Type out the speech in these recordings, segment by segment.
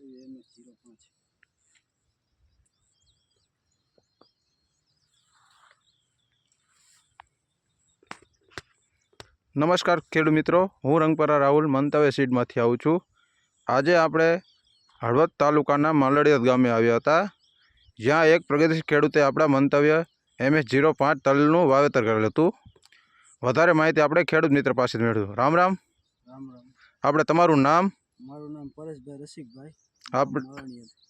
પાંચ નમસ્કાર ખેડૂત મિત્રો હું રંગપરા રાહુલ મંતવ્ય સીડમાંથી આવું છું. આજે આપણે હળવદ તાલુકાના માલડિયાદ ગામે આવ્યા હતા જ્યાં એક પ્રગતિશીલ ખેડૂતે આપણા મંતવ્ય એમએસ જીરો પાંચ તલનું વાવેતર કરેલ હતું. વધારે માહિતી આપણે ખેડૂત મિત્ર પાસેથી મેળવ્યું રામ રામ. રામ રામ. આપણે તમારું નામ? મારું નામ પરેશભાઈ રસિકભાઈ. આપ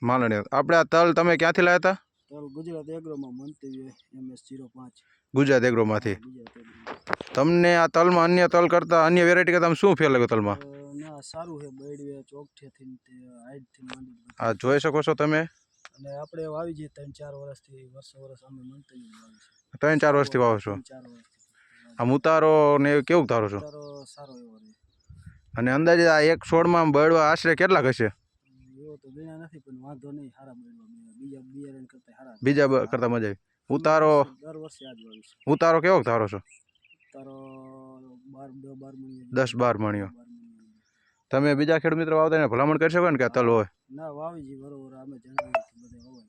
મારણીયા આપણે આ તલ તમે ક્યાંથી લાવ્યા હતા તલ ગુજરાત એગ્રોમાં મંતવ્ય જીરો પાંચ. ગુજરાત એગ્રોમાંથી. તમને આ તલમાં અન્ય તલ કરતાં અન્ય વેરાયટી કરતાં શું ફેર લાગ્યો તલમાં? સારું છે બળવે ચોકઠેથી હાઈટથી માંડી જોઈ શકો છો તમે. અને આપણે વાવી જઈએ ત્રણ ચાર વર્ષથી વર્ષો વર્ષ અમે મંતવ્ય વાવી છે. ત્રણ ચાર વર્ષથી વાવો છો? ત્રણ ચાર વર્ષથી. આ મુતારો ને કેવું તારો છો? સારો એવો અને અંદાજે આ એક છોડમાં બળવા આશરે કેટલાક હશે? એવો તો ગણ્યા નથી પણ વાંધો નહીં સારા બળવા બે- બીજા બિયારણ કરતા સારા બીજા બ- કરતાં મજા આવી. ઉતારો દર વર્ષે આજ વાવીશ. ઉતારો કેવો ધારો છો? તારો બાર દસ બાર મણી દસ બાર મણીઓ બાર મણી. તમે બીજા ખેડૂત મિત્રો વાવતા એને ભલામણ કરી શકો ને કે આ તલ હોય? ના વાવી જી બરોબર અમે જણાવ્યું કે બધે હોય.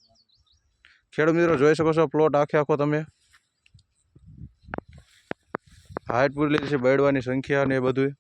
ખેડૂત મિત્રો જોઈ શકો છો પ્લોટ આખે આખો તમે. હાઈટ પૂરી લીધી છે બળવાની સંખ્યા ને એ બધું